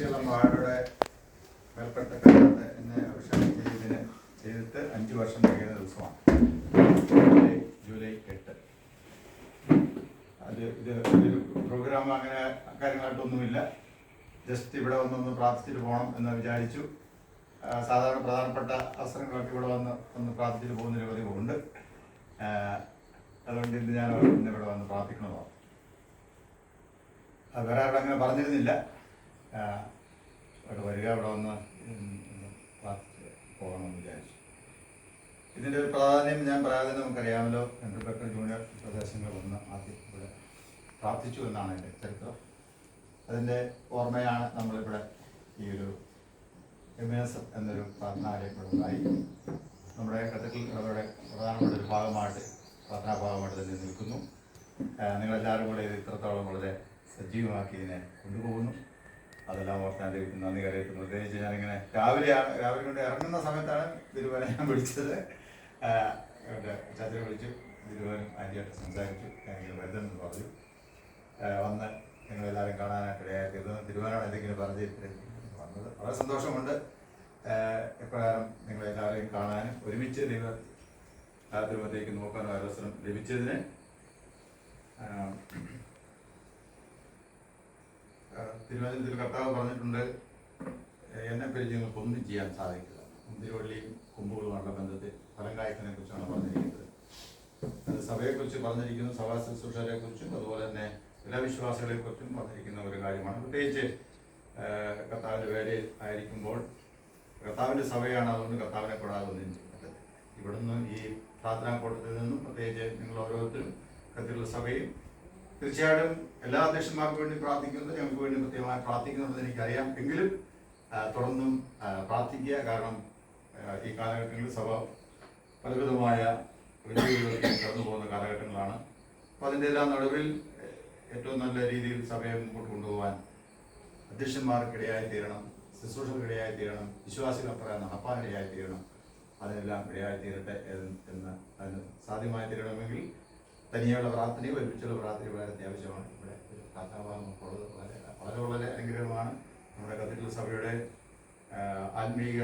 കുരിശികളമ്പാടെ മേൽപ്പെട്ട കാലത്ത് എന്നെ അഭിഷേകം ചെയ്തതിന് ചെയ്തിട്ട് അഞ്ച് വർഷം കഴിയുന്ന ദിവസമാണ്. ജൂലൈ ജൂലൈ എട്ട്. അത് ഇത് ഒരു പ്രോഗ്രാം അങ്ങനെ കാര്യങ്ങളായിട്ടൊന്നുമില്ല. ജസ്റ്റ് ഇവിടെ വന്നൊന്ന് പ്രാർത്ഥിച്ചിട്ട് പോകണം എന്ന് വിചാരിച്ചു. സാധാരണ പ്രധാനപ്പെട്ട അവസരങ്ങളൊക്കെ ഇവിടെ വന്ന് ഒന്ന് പ്രാർത്ഥിച്ചിട്ട് പോകുന്നൊരു പതിവുണ്ട് അതുകൊണ്ട് ഇന്ന് ഞാൻ ഇന്ന് ഇവിടെ വന്ന് പ്രാർത്ഥിക്കണതാണ്. അത് വേറെ ആരോടും അങ്ങനെ പറഞ്ഞിരുന്നില്ല. അവിടെ വരിക അവിടെ വന്ന് ഒന്ന് പോകണമെന്ന് വിചാരിച്ചു. ഇതിന്റെ ഒരു പ്രാധാന്യം ഞാൻ പറയാതെ നമുക്കറിയാമല്ലോ. രണ്ടു ബക്കർ ജൂനിയർ പ്രദേശങ്ങൾ വന്ന് ആദ്യം ഇവിടെ പ്രാർത്ഥിച്ചു എന്നാണ് എന്റെ ചരിത്രം അതിന്റെ ഓർമ്മയാണ് നമ്മളിവിടെ ഈ ഒരു എം എസ് എന്നൊരു പ്രാർത്ഥനാലയം ഇവിടെ നമ്മുടെ കഥകൾ അവരുടെ പ്രധാനപ്പെട്ട ഒരു ഭാഗമായിട്ട് പ്രാർത്ഥനാ ഭാഗമായിട്ട് തന്നെ നിൽക്കുന്നു. നിങ്ങളെല്ലാവരും കൂടെ ഇത് ഇത്രത്തോളം വളരെ സജീവമാക്കി ഇതിനെ കൊണ്ടുപോകുന്നു. അതെല്ലാം ദൈവത്തിന് നന്ദി കരയത്തുന്നു പ്രത്യേകിച്ച് ഞാനിങ്ങനെ രാവിലെ രാവിലെ കൊണ്ട് ഇറങ്ങുന്ന സമയത്താണ് തിരുവനെ ഞാൻ വിളിച്ചത്. ചാച്ചനെ വിളിച്ചു. തിരുവനും ആന്റിയായിട്ട് സംസാരിച്ചു. എനിക്ക് വരുന്നെന്ന് പറഞ്ഞു. വന്ന് നിങ്ങളെല്ലാവരും കാണാനായിട്ട് ഇടയാക്കിയത്. തിരുവനാണ് എന്തെങ്കിലും പറഞ്ഞ് വന്നത് വളരെ സന്തോഷമുണ്ട്. എപ്രകാരം നിങ്ങളെല്ലാവരെയും കാണാനും ഒരുമിച്ച് ദൈവ തിരുവനന്തേക്ക് നോക്കാനും അവസരം ലഭിച്ചതിന് തിരുവനന്തപുരത്തിൽ കർത്താവ് പറഞ്ഞിട്ടുണ്ട് എന്നെ പരിചയങ്ങൾക്ക് ഒന്നും ചെയ്യാൻ സാധിക്കില്ല. മുന്തിരിവള്ളിയും കുമ്പുകളുമായുള്ള ബന്ധത്തിൽ ഫലം കുറിച്ചാണ് പറഞ്ഞിരിക്കുന്നത്. അത് സഭയെക്കുറിച്ച് പറഞ്ഞിരിക്കുന്നു സഭാ ശുശ്രൂഷരെ കുറിച്ചും അതുപോലെ തന്നെ എല്ലാ വിശ്വാസികളെ കുറിച്ചും പറഞ്ഞിരിക്കുന്ന ഒരു കാര്യമാണ്. പ്രത്യേകിച്ച് കർത്താവിന്റെ പേര് ആയിരിക്കുമ്പോൾ കർത്താവിന്റെ സഭയാണ് അതുകൊണ്ട് കർത്താവിനെ കൂടാതെ ഒന്നും ഇവിടുന്ന് ഈ പ്രാർത്ഥനാ കൂട്ടത്തിൽ നിന്നും പ്രത്യേകിച്ച് നിങ്ങൾ ഓരോരുത്തരും കത്തിലുള്ള സഭയും തീർച്ചയായിട്ടും എല്ലാ അധ്യക്ഷന്മാർക്കും വേണ്ടി പ്രാർത്ഥിക്കുന്നത് ഞങ്ങൾക്ക് വേണ്ടി പ്രത്യേകമായി പ്രാർത്ഥിക്കുന്നുണ്ടെന്ന് എനിക്കറിയാം. എങ്കിലും തുടർന്നും പ്രാർത്ഥിക്കുക. കാരണം ഈ കാലഘട്ടങ്ങളിൽ സഭ പലവിധമായ വെല്ലുവിളികളിലേക്ക് കടന്നു പോകുന്ന കാലഘട്ടങ്ങളാണ്. അപ്പോൾ അതിന്റെ എല്ലാം നടുവിൽ ഏറ്റവും നല്ല രീതിയിൽ സഭയെ മുമ്പോട്ട് കൊണ്ടുപോകാൻ അധ്യക്ഷന്മാർക്കിടയായി തീരണം ശുശ്രൂഷകർക്കിടയായി തീരണം വിശ്വാസികൾ പറയാൻ നടപ്പാനിടയായി തീരണം അതിനെല്ലാം ഇടയായി തീരട്ടെ എന്ന് അതിന് സാധ്യമായി തീരണമെങ്കിൽ തനിയുള്ള പ്രാർത്ഥനയും ഒരുമിച്ചുള്ള പ്രാർത്ഥനയും വളരെ അത്യാവശ്യമാണ്. ഇവിടെ ഒരു ഉള്ളത് വളരെ വളരെ വളരെ അനുഗ്രഹമാണ്. നമ്മുടെ കത്തീഡ്രൽ സഭയുടെ ആത്മീക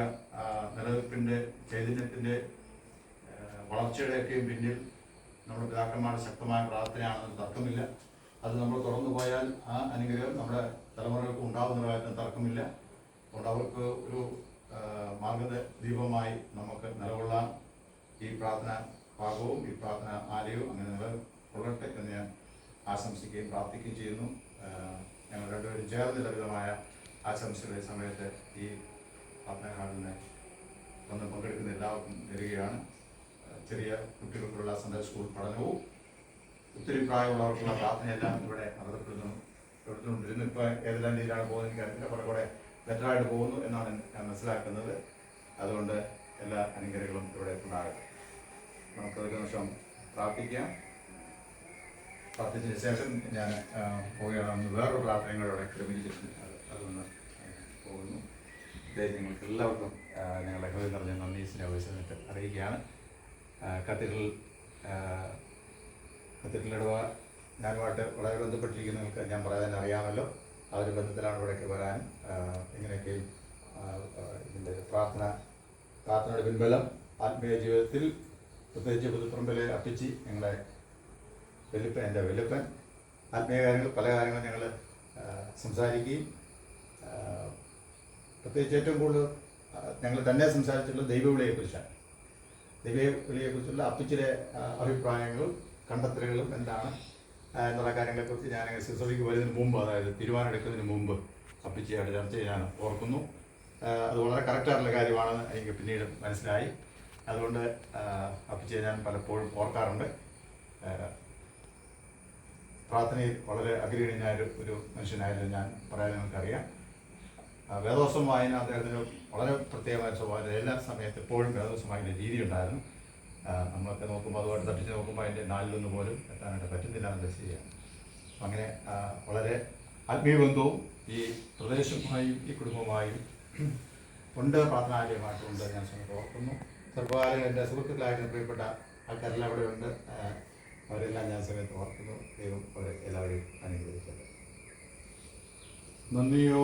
നിലനിൽപ്പിന്റെ ചൈതന്യത്തിന്റെ വളർച്ചയുടെയൊക്കെയും പിന്നിൽ നമ്മുടെ പിതാക്കന്മാരുടെ ശക്തമായ പ്രാർത്ഥനയാണെന്ന് തർക്കമില്ല. അത് നമ്മൾ തുറന്നു പോയാൽ ആ അനുഗ്രഹം നമ്മുടെ തലമുറകൾക്ക് ഉണ്ടാകുന്ന കാര്യത്തിൽ തർക്കമില്ല. അതുകൊണ്ട് അവർക്ക് ഒരു ആ, മാർഗ ദീപമായി നമുക്ക് നിലകൊള്ളാം. ഈ പ്രാർത്ഥന ഭാഗവും ഈ പ്രാർത്ഥന ആലയവും അങ്ങനെ കൊള്ളട്ടെ എന്ന് ഞാൻ ആശംസിക്കുകയും പ്രാർത്ഥിക്കുകയും ചെയ്യുന്നു. ഞങ്ങൾ രണ്ടുപേരും ചേർന്ന് ലളിതമായ ആശംസകളുടെ സമയത്ത് ഈ പ്രാർത്ഥന കാണുന്ന വന്ന് പങ്കെടുക്കുന്ന എല്ലാവർക്കും തരികയാണ്. ചെറിയ കുട്ടികൾക്കുള്ള സൺഡേ സ്കൂൾ പഠനവും ഒത്തിരി പ്രായമുള്ളവർക്കുള്ള പ്രാർത്ഥനയെല്ലാം ഇവിടെ നടത്തപ്പെടുന്നു. എടുത്തുകൊണ്ടിരുന്നു ഇപ്പോൾ ഏതെല്ലാം രീതിയിലാണ് പോകുന്നത് എനിക്ക് അറിയില്ല കുറെ കൂടെ ബെറ്ററായിട്ട് പോകുന്നു എന്നാണ് ഞാൻ മനസ്സിലാക്കുന്നത്. അതുകൊണ്ട് എല്ലാ അനുഗ്രഹങ്ങളും ഇവിടെ ഉണ്ടാകട്ടെ നമുക്ക് ഒരു നിമിഷം പ്രാർത്ഥിക്കാം. പ്രാർത്ഥിച്ചതിന് ശേഷം ഞാൻ പോവുകയാണ്. വേറൊരു പ്രാർത്ഥനകളോടെ ക്രമീകരിച്ചിട്ടുണ്ട്. അത് അതൊന്ന് പോകുന്നു. നിങ്ങൾക്ക് എല്ലാവർക്കും ഞങ്ങളുടെ ഹൃദയം നിറഞ്ഞ നന്ദി സ്നേഹിച്ചിട്ട് അറിയിക്കുകയാണ്. കത്തീഡ്രൽ കത്തീഡ്രലിടവ ഞാനുമായിട്ട് വളരെ ബന്ധപ്പെട്ടിരിക്കുന്നവർക്ക് ഞാൻ പറയാൻ അറിയാമല്ലോ. ആ ഒരു ബന്ധത്തിലാണ് ഇവിടേക്ക് വരാൻ. ഇങ്ങനെയൊക്കെ ഇതിന്റെ പ്രാർത്ഥന പ്രാർത്ഥനയുടെ പിൻബലം ആത്മീയ ജീവിതത്തിൽ പ്രത്യേകിച്ച് പുതുപ്പറമ്പിലെ അപ്പിച്ചി ഞങ്ങളെ വെലുപ്പൻ എന്റെ വെലുപ്പൻ ആത്മീയ കാര്യങ്ങൾ പല കാര്യങ്ങളും ഞങ്ങൾ സംസാരിക്കുകയും പ്രത്യേകിച്ച് ഏറ്റവും കൂടുതൽ ഞങ്ങൾ തന്നെ സംസാരിച്ചിട്ടുള്ള ദൈവവിളിയെക്കുറിച്ചാണ്. ദൈവവിളിയെക്കുറിച്ചുള്ള അപ്പിച്ചിലെ അഭിപ്രായങ്ങളും കണ്ടെത്തലുകളും എന്താണ് എന്നുള്ള കാര്യങ്ങളെക്കുറിച്ച് ഞാൻ ശുശ്രൂഷയ്ക്ക് വരുന്നതിന് മുമ്പ് അതായത് തീരുമാനമെടുക്കുന്നതിന് മുമ്പ് അപ്പിച്ചിയായിട്ട് ചർച്ച ചെയ്യാൻ ഓർക്കുന്നു. അത് വളരെ കറക്റ്റായിട്ടുള്ള കാര്യമാണെന്ന് എനിക്ക് പിന്നീട് മനസ്സിലായി. അതുകൊണ്ട് അഭിജയ ഞാൻ പലപ്പോഴും ഓർക്കാറുണ്ട്. പ്രാർത്ഥനയിൽ വളരെ അഗ്രഹീനായ ഒരു മനുഷ്യനായാലും ഞാൻ പറയാൻ നിങ്ങൾക്കറിയാം. വേദോസം വായന അദ്ദേഹത്തിന് വളരെ പ്രത്യേകമായ സ്വഭാവം എല്ലാ സമയത്ത് എപ്പോഴും വേദോസം വായന രീതി ഉണ്ടായിരുന്നു. നമ്മളൊക്കെ നോക്കുമ്പോൾ അതുപോലെ തട്ടിച്ച് നോക്കുമ്പോൾ അതിന്റെ നാലിലൊന്ന് പോലും എത്താനായിട്ട് പറ്റുന്നില്ല എന്ന് ശരിയാണ് അങ്ങനെ വളരെ ആത്മീയ ബന്ധവും ഈ പ്രദേശവുമായും ഈ കുടുംബവുമായും ഉണ്ട്. പ്രാർത്ഥനാലയമായിട്ടുണ്ട് ഞാൻ ഓർക്കുന്നു. ചെറുപ്പകാലം എന്റെ സുഹൃത്തുക്കളായിട്ട് പ്രിയപ്പെട്ട ആൾക്കാരെല്ലാം അവിടെ ഉണ്ട്. അവരെല്ലാം ഞാൻ സമയത്ത് ഓർക്കുന്നു. ദൈവം അവരെ എല്ലാവരെയും അനുഗ്രഹിക്കട്ടെ. നന്ദിയോ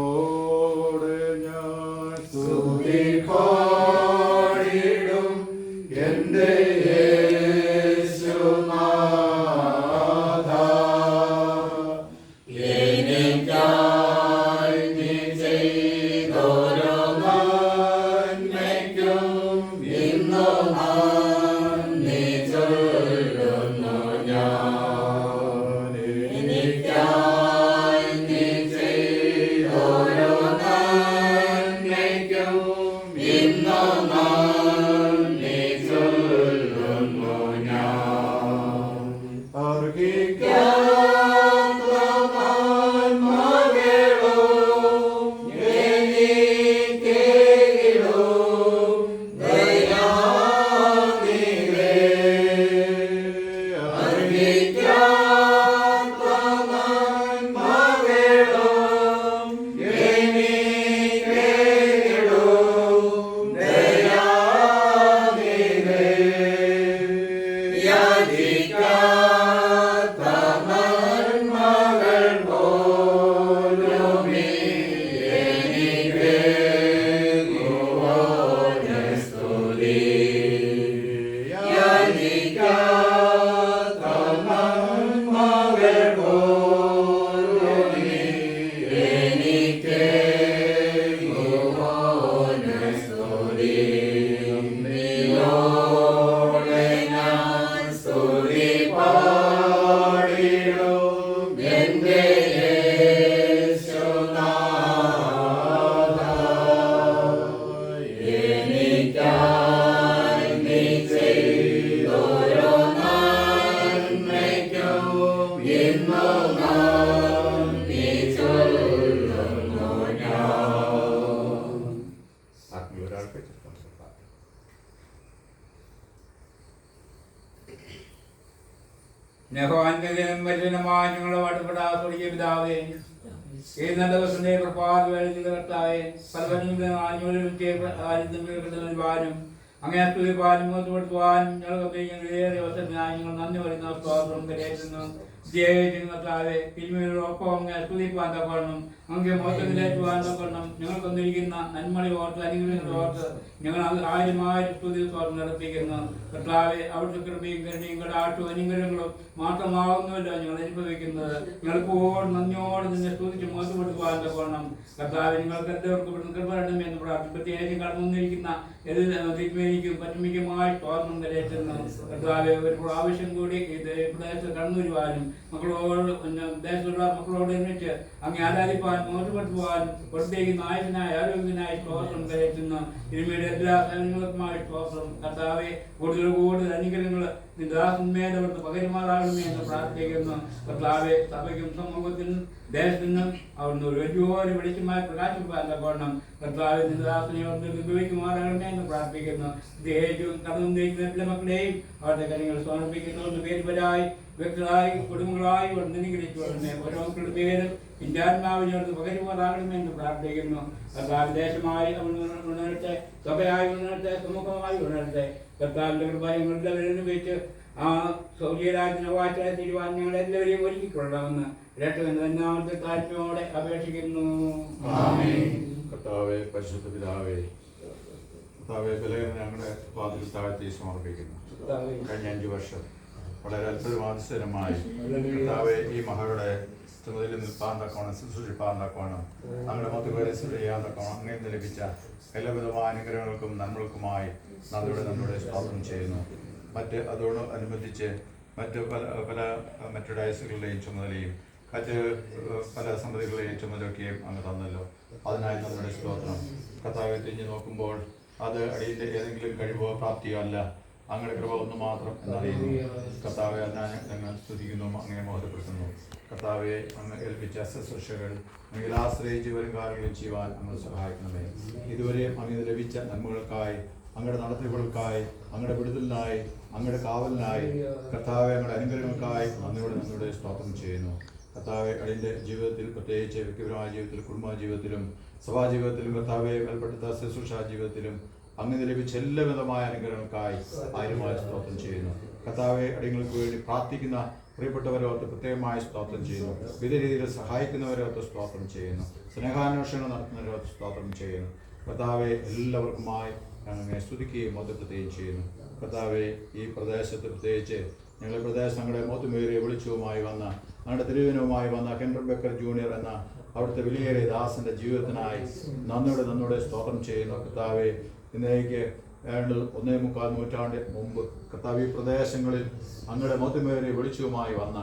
നെഹോന്യനും വചനമായ ഞങ്ങളുടെ പാട്ടുപെടാത്തുടിയ പിതാവേ ഈ നല്ല ഞങ്ങൾ നന്ദി ഓർത്ത് അനുഗ്രഹങ്ങൾ ഓർത്ത് ഞങ്ങൾ ആയിരം നടത്തിക്കുന്നു. കർത്താവെ അവിടുത്തെ കൃപയും കരുണയും കടാട്ടും അനുഗ്രഹങ്ങളും മാത്രമാവുന്നുമല്ല ഞങ്ങൾ അനുഭവിക്കുന്നത്. ഞങ്ങൾക്ക് നന്ദിയോട് നിന്നെ സ്തുതിച്ച് മോശപ്പെടുത്തുവാൻ പോകണം കർത്താവ് നിങ്ങൾക്ക് എല്ലാവർക്കും ഇവിടുന്ന് കൃപ തരണമേ എന്ന് പ്രാർത്ഥിക്കും പ്രത്യേകിച്ച് കടന്നിരിക്കുന്ന വന്നിരിക്കുന്ന തിന്മേനിക്കും പറ്റുമിക്കുമായി തോർണം കരയറ്റുന്നു കർത്താവ് ഒരു പ്രാവശ്യം കൂടി ഇത് പ്രദേശത്ത് കടന്നു വരുവാനും മക്കളോട് ദേശത്തുള്ള മക്കളോട് എന്നിട്ട് അങ്ങ് ആരാധിപ്പാൻ പോകാനും പുറത്തേക്ക് നായകനായി ആരോഗ്യനായി തോർണം കരയറ്റുന്നു ഇരുമയുടെ എല്ലാ സേനകൾക്കുമായി സ്തോത്രം. കർത്താവെ കൂടുതൽ കൂടുതൽ അനുഗ്രഹങ്ങൾ നിദാസന്മേലവർക്ക് പകരുമാറാകണമേ എന്ന് പ്രാർത്ഥിക്കുന്നു. കർത്താവെ സഭയ്ക്കും സമൂഹത്തിനും ദേശത്തിനും അവിടുന്ന് ഒരു വലിയ വെളിച്ചമായി പ്രകാശിപ്പാൻ തക്കവണ്ണം കർത്താവെ നിദാസനെ ഉപയോഗിക്കുമാറാകണമേ എന്ന് പ്രാർത്ഥിക്കുന്നു. ദേഹവും കടന്നിരിക്കുന്ന എല്ലാ മക്കളെയും അവരുടെ കാര്യങ്ങൾ സമർപ്പിക്കുന്നവരുടെ പേരുപരായി വ്യക്തികളായി കുടുംബങ്ങളായി അനുഗ്രഹിച്ചുകൊള്ളണമേ ഓരോ മക്കളുടെ പേരും ഇന്ത്യാത്മാവിനോട് പകരുമാറാകണമേ എന്ന് പ്രാർത്ഥിക്കുന്നു. കർത്താവ് ദേശമായി ഉണരട്ടെ സഭയായി ഉണരട്ടെ സമൂഹമായി ഉണരട്ടെ. കർത്താവിന്റെ കൃപയും വെച്ച് ആ സൗര്യരാജ്യത്തിന് വാറ്റായി തീരുവാൻ ഞങ്ങൾ എല്ലാവരെയും ഒരുക്കിക്കൊള്ളണമെന്ന് രക്ഷകന്റെ നാമത്തെ താല്പര്യമോടെ അപേക്ഷിക്കുന്നു. കർത്താവെ പരിശുദ്ധ പിതാവേ കർത്താവെ ബലഹീന ഞങ്ങളുടെ വാതിൽ താഴ്ത്തി സമർപ്പിക്കുന്നു. കഴിഞ്ഞ അഞ്ചു വർഷം വളരെ അത്ഭുതമാതിശരമായി കർത്താവെ ഈ മകളുടെ ചുമതല നിൽപ്പാൻ തക്കോണം ശുശ്രൂഷിപ്പാൻ തക്കോണം നമ്മുടെ മൊത്ത പേരെ ചെയ്യാൻ തക്കോണം അങ്ങനെ ലഭിച്ച എല്ലാവിധമായ അനുഗ്രഹങ്ങൾക്കും നന്മകൾക്കുമായി നന്ദിയുടെ നമ്മുടെ സ്വാഗതം ചെയ്യുന്നു. മറ്റ് അതോട് അനുബന്ധിച്ച് മറ്റ് പല പല മറ്റു ഡയസുകളുടെയും ചുമതലയും മറ്റ് പല സമിതികളുടെയും ചുമതലയൊക്കെയും അങ്ങ് തന്നല്ലോ. അതിനായി നമ്മുടെ സ്തോത്രം. തിരിഞ്ഞു നോക്കുമ്പോൾ അത് അടിയിന്റെ ഏതെങ്കിലും കഴിവോ പ്രാപ്തിയോ അല്ല. അങ്ങയുടെ കൃപ ഒന്ന് മാത്രം എന്നറിയുന്നു. കർത്താവെ ഞാൻ ഞങ്ങൾ സ്തുതിക്കുന്നു അങ്ങനെ മോഹപ്പെടുത്തുന്നു കർത്താവെ അങ്ങ് ഏൽപ്പിച്ച ശുശ്രൂഷകൾ നിങ്ങൾ ആശ്രയിച്ച് വരും കാര്യങ്ങളും ചെയ്യുവാൻ അങ്ങ് സഹായിക്കണമേ. ഇതുവരെയും അങ്ങ് ലഭിച്ച നന്മകൾക്കായി അങ്ങയുടെ നടത്തിപ്പുകൾക്കായി അങ്ങയുടെ വിടുതലിനായി അങ്ങയുടെ കാവലിനായി കർത്താവെ അങ്ങയുടെ അനുഗ്രഹങ്ങൾക്കായി നന്ദിയോടെ നന്ദിയോടെ സ്തോത്രം ചെയ്യുന്നു. കർത്താവെ അതിന്റെ ജീവിതത്തിൽ പ്രത്യേകിച്ച് വ്യക്തിപരമായ ജീവിതത്തിലും കുടുംബ ജീവിതത്തിലും സഭാ ജീവിതത്തിലും കർത്താവെ കൽപ്പെട്ട ശുശ്രൂഷ ജീവിതത്തിലും അങ്ങനെ ലഭിച്ച എല്ലാവിധമായ അനുഗ്രഹങ്ങൾക്കായി ആയിരമായ സ്തോത്രം ചെയ്യുന്നു. കർത്താവെ അടിങ്ങൾക്ക് വേണ്ടി പ്രാർത്ഥിക്കുന്ന പ്രിയപ്പെട്ടവരോർത്ത് പ്രത്യേകമായ സ്തോത്രം ചെയ്യുന്നു. വിവിധ രീതിയിൽ സഹായിക്കുന്നവരോർത്ത് സ്തോത്രം ചെയ്യുന്നു. സ്നേഹാന്വേഷണം നടത്തുന്നവരോർത്ത് സ്തോത്രം ചെയ്യുന്നു. കർത്താവെ എല്ലാവർക്കുമായി ഞങ്ങളെ സ്തുതിക്കുകയും മതപ്പെടുത്തുകയും ചെയ്യുന്നു. കർത്താവെ ഈ പ്രദേശത്ത് പ്രത്യേകിച്ച് ഞങ്ങളുടെ പ്രദേശങ്ങളെ മോത്തുമേറിയ വെളിച്ചവുമായി വന്ന ഞങ്ങളുടെ തിരുവിനുമായി വന്ന ഹെൻറി ബക്കർ ജൂനിയർ എന്ന അവിടുത്തെ വിലയേറിയ ദാസന്റെ ജീവിതത്തിനായി നന്ദിയുടെ നന്ദിയുടെ സ്തോത്രം ചെയ്യുന്ന കർത്താവെ ഇന്നേക്ക് ഏതാണ്ട് ഒന്നേ മുക്കാൽ നൂറ്റാണ്ട് മുമ്പ് കർത്താവ് ഈ പ്രദേശങ്ങളിൽ അങ്ങയുടെ മോത്തുമേറിയ വെളിച്ചവുമായി വന്ന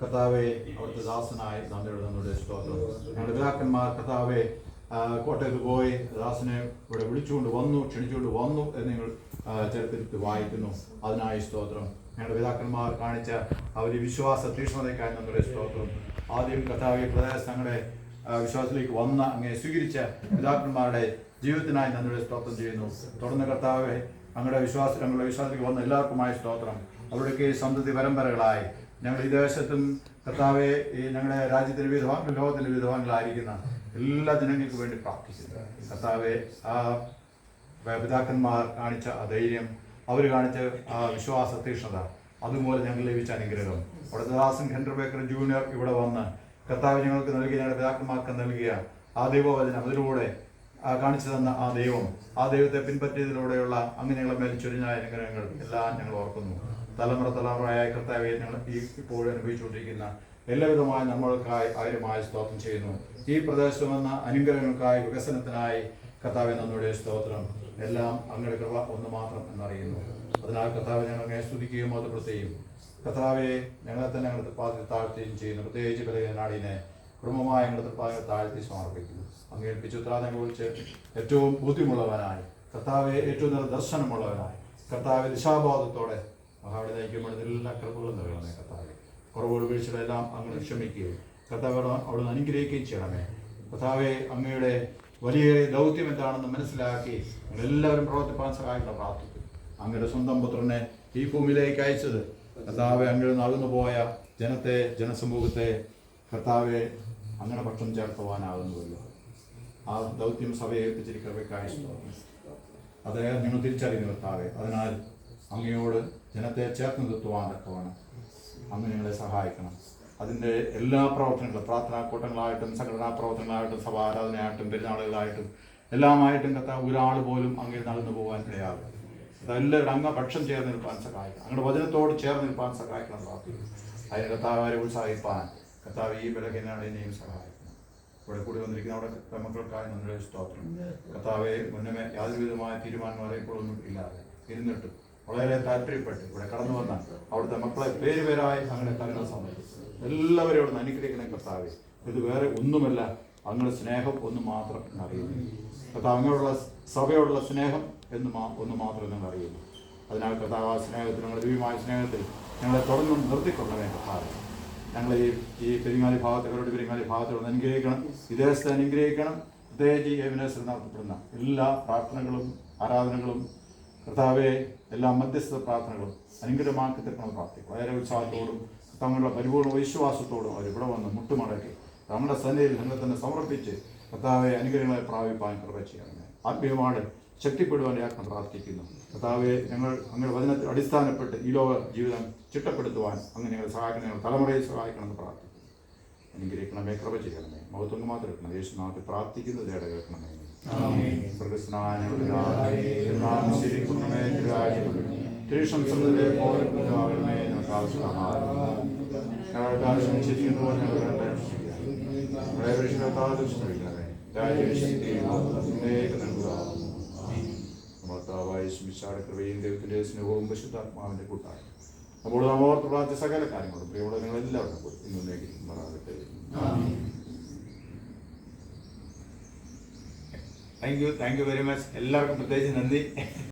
കർത്താവെ അവിടുത്തെ ദാസനായി നന്ദിയുടെ നന്ദിയുടെ സ്തോത്രം. ഞങ്ങളുടെ പിതാക്കന്മാർ കർത്താവെ ആ, കോട്ടയത്ത് പോയി ദാസനെ ഇവിടെ വിളിച്ചുകൊണ്ട് വന്നു ക്ഷണിച്ചുകൊണ്ട് വന്നു എന്ന് നിങ്ങൾ ചരിത്രത്തിൽ വായിക്കുന്നു. അതിനായി സ്തോത്രം. ഞങ്ങളുടെ പിതാക്കന്മാർ കാണിച്ച അവർ വിശ്വാസ തീക്ഷ്ണതയ്ക്കായി നമ്മുടെ സ്തോത്രം. ആദ്യം കർത്താവ് പ്രദേശങ്ങളെ ഞങ്ങളുടെ ആ, വിശ്വാസത്തിലേക്ക് വന്ന അങ്ങനെ സ്വീകരിച്ച പിതാക്കന്മാരുടെ ജീവിതത്തിനായി നന്ദിയുടെ സ്തോത്രം ചെയ്യുന്നു. തുടർന്ന് കർത്താവെ ഞങ്ങളുടെ വിശ്വാസ ഞങ്ങളുടെ വിശ്വാസത്തിലേക്ക് വന്ന എല്ലാവർക്കുമായ സ്തോത്രം. അവിടേക്ക് സന്തതി പരമ്പരകളായി. ഞങ്ങൾ ഈ ദേശത്തും കർത്താവെ ഈ ഞങ്ങളുടെ രാജ്യത്തിന്റെ ലോകത്തിന്റെ വിവിധ ഭാഗങ്ങളായിരിക്കുന്ന എല്ലാ ജനങ്ങൾക്കും വേണ്ടി പ്രാർത്ഥിക്കുന്നു. കർത്താവെ ആ പിതാക്കന്മാർ കാണിച്ച ആ ധൈര്യം അവർ കാണിച്ച ആ വിശ്വാസ തീക്ഷ്ണത അതുപോലെ ഞങ്ങൾ ലഭിച്ച അനുഗ്രഹം. അവിടെ ദാസൻ ഹെൻറി ബേക്കർ ജൂനിയർ ഇവിടെ വന്ന് കർത്താവ് ഞങ്ങൾക്ക് നൽകിയ ഞങ്ങളുടെ പിതാക്കന്മാർക്ക് നൽകിയ ആ ദൈവവചനം അതിലൂടെ കാണിച്ചു തന്ന ആ ദൈവം ആ ദൈവത്തെ പിൻപറ്റിയതിലൂടെയുള്ള അങ്ങ് ഞങ്ങളെ മേൽ ചൊരിഞ്ഞ അനുഗ്രഹങ്ങൾ എല്ലാം ഞങ്ങൾ ഓർക്കുന്നു. തലമുറ തലമുറയായ കർത്താവെ ഞങ്ങൾ ഈ ഇപ്പോഴും അനുഭവിച്ചുകൊണ്ടിരിക്കുന്ന എല്ലാവിധമായ നമ്മൾക്കായി ആയിരമായ സ്തോത്രം ചെയ്യുന്നു. ഈ പ്രദേശത്ത് വന്ന അനുഗ്രഹങ്ങൾക്കായി വികസനത്തിനായി കർത്താവെ നമ്മുടെ സ്തോത്രം എല്ലാം അങ്ങയുടെ കൃപ ഒന്ന് മാത്രം എന്നറിയുന്നു. അതിനാൽ കർത്താവ് ഞങ്ങൾ അങ്ങനെ സ്തുതിക്കുകയും മതപ്പെടുത്തുകയും കർത്താവെ ഞങ്ങളെ തന്നെ ഞങ്ങളുടെ തൃപ്പാതി താഴ്ത്തുകയും ചെയ്യുന്നു. പ്രത്യേകിച്ച് ബലഹീനാടിനെ കുടുംബമായ ഞങ്ങളുടെ തൃപ്പാതി താഴ്ത്തി സമർപ്പിക്കുന്നു. അങ്ങേൽപ്പിച്ച ഉത്തരാദങ്ങൾ വിളിച്ച് ഏറ്റവും ബുദ്ധിമുള്ളവനായി കർത്താവെ ഏറ്റവും നല്ല ദർശനമുള്ളവനായി കർത്താവ് ദിശാബോധത്തോടെ മഹാവിടെ നയിക്കുമ്പോൾ എല്ലാ കൃപകളും നൽകണമേ കർത്താവെ. കുറവുകൾ വീഴ്ചകളെല്ലാം അങ്ങ് ക്ഷമിക്കുകയും കർത്താവ് അവിടുന്ന് അനുഗ്രഹിക്കുകയും ചെയ്യണമേ. കർത്താവെ അങ്ങയുടെ വലിയ ദൗത്യം എന്താണെന്ന് മനസ്സിലാക്കി എല്ലാവരും പ്രവർത്തിപ്പാൻ സഹായിക്കണം പ്രാർത്ഥിക്കും അങ്ങയുടെ സ്വന്തം പുത്രനെ ഈ ഭൂമിയിലേക്ക് അയച്ചത് കർത്താവെ അങ്ങയുടെ നടന്നു പോയ ജനത്തെ ജനസമൂഹത്തെ കർത്താവെ അങ്ങനെ പക്ഷം ചേർത്തുവാനാകുന്നുവല്ലോ. ആ ദൗത്യം സഭയെ ഏൽപ്പിച്ചിരിക്കവയ്ക്കായി അദ്ദേഹം നിങ്ങൾ തിരിച്ചറിയുന്നു കർത്താവെ. അതിനാൽ അങ്ങയോട് ജനത്തെ ചേർത്ത് നിർത്തുവാൻ തക്കവാണ് അങ്ങ് ഞങ്ങളെ സഹായിക്കണം. അതിന്റെ എല്ലാ പ്രവർത്തനങ്ങളും പ്രാർത്ഥനാ കൂട്ടങ്ങളായിട്ടും സംഘടനാ പ്രവർത്തനങ്ങളായിട്ടും സഭ ആരാധനയായിട്ടും പെരുന്നാളുകളായിട്ടും എല്ലാമായിട്ടും കത്ത ഒരാൾ പോലും അങ്ങനെ നടന്നു പോകാൻ ഇടയാകും. അതെല്ലാവരും അങ്ങ പക്ഷം ചേർന്ന് നിൽപ്പാൻ സഹായിക്കണം. അങ്ങയുടെ വചനത്തോട് ചേർന്ന് നിൽപ്പാൻ സഹായിക്കണം പ്രാർത്ഥിക്കുന്നു. അതിന് കർത്താവാരെ ഉത്സാഹിപ്പാൻ കർത്താവ് ഈ ബലഹീനതയെയും സഹായിക്കണം. ഇവിടെ കൂടി വന്നിരിക്കുന്ന അവിടെ മക്കൾക്കായി നമ്മുടെ സ്തോത്രം. കർത്താവെ മുന്നമേ യാതൊരു വിധമായ തീരുമാനം അറിയപ്പെടുന്നു ഇല്ലാതെ ഇരുന്നിട്ട് വളരെ താല്പര്യപ്പെട്ട് ഇവിടെ കടന്നു വന്ന അവിടുത്തെ മക്കളെ പേര് പേരായി അങ്ങനെ കരുണ സമർപ്പിച്ചു എല്ലാവരും ഇവിടെ അനുഗ്രഹിക്കണേ കർത്താവെ. ഇത് വേറെ ഒന്നുമല്ല അങ്ങനെ സ്നേഹം ഒന്ന് മാത്രം അറിയുന്നു കർത്താവ് അങ്ങോട്ടുള്ള സഭയോടുള്ള സ്നേഹം എന്ന് മാ ഒന്ന് മാത്രം നിങ്ങൾ അറിയുന്നു. അതിനാൽ കർത്താവ് ആ സ്നേഹത്തിൽ ഞങ്ങളുടെ ദിവ്യമായ സ്നേഹത്തിൽ ഞങ്ങളെ തുടർന്നും നിർത്തിക്കൊള്ളണമേ കർത്താവ്. ഞങ്ങൾ ഈ ഈ പെരിങ്ങാലി ഭാഗത്ത് അവരുടെ പെരിങ്ങാലി ഭാഗത്തോട് അനുഗ്രഹിക്കണം. വിദേശത്തെ അനുഗ്രഹിക്കണം. പ്രത്യേകിച്ച് ഈ എവിനേശ്വരം നടത്തപ്പെടുന്ന എല്ലാ പ്രാർത്ഥനകളും ആരാധനകളും കർത്താവെ എല്ലാ മധ്യസ്ഥ പ്രാർത്ഥനകളും അനുഗ്രഹമാക്കി തീർക്കണം പ്രാർത്ഥിക്കും വളരെ ഉത്സാഹത്തോടും തങ്ങളുടെ പരിപൂർണ വിശ്വാസത്തോടും അവർ ഇവിടെ വന്ന് മുട്ടുമടക്കി. തങ്ങളുടെ സന്നിധിയിൽ ഞങ്ങളെ തന്നെ സമർപ്പിച്ച് കർത്താവെ അനുഗ്രഹങ്ങളെ പ്രാപിപ്പാൻ കൃപ ചെയ്യണമേ. ആത്മീയമാണ് ശക്തിപ്പെടുവാൻ യാത്രം പ്രാർത്ഥിക്കുന്നു. കർത്താവെ ഞങ്ങൾ അങ്ങനെ വചനത്തിൽ അടിസ്ഥാനപ്പെട്ട് ഈ ലോക ജീവിതം ചിട്ടപ്പെടുത്തുവാൻ അങ്ങനെ ഞങ്ങൾ സഹായിക്കണം ഞങ്ങൾ തലമുറയെ സഹായിക്കണമെന്ന് പ്രാർത്ഥിക്കുന്നു. അനുഗ്രഹിക്കണമേ കൃപ ചെയ്യണമേ. മൗത്വം മാത്രം എടുക്കണം. യേശുനാഥ് പ്രാർത്ഥിക്കുന്നത് ഇട കേൾക്കണമേ. കൃപയും ദൈവത്തിന്റെ സ്നേഹവും പരിശുദ്ധാത്മാവിന്റെ കൂട്ടായി അപ്പോൾ നാം ഓർത്ത് പ്രാർത്ഥിച്ച സകല കാര്യങ്ങളും പ്രിയമുള്ള നിങ്ങൾ എല്ലാവരും ഇന്ന് ഇന്നേക്ക് മാറാകട്ടെ thank you thank you very much എല്ലാവർക്കും പ്രത്യേകിച്ച് നന്ദി.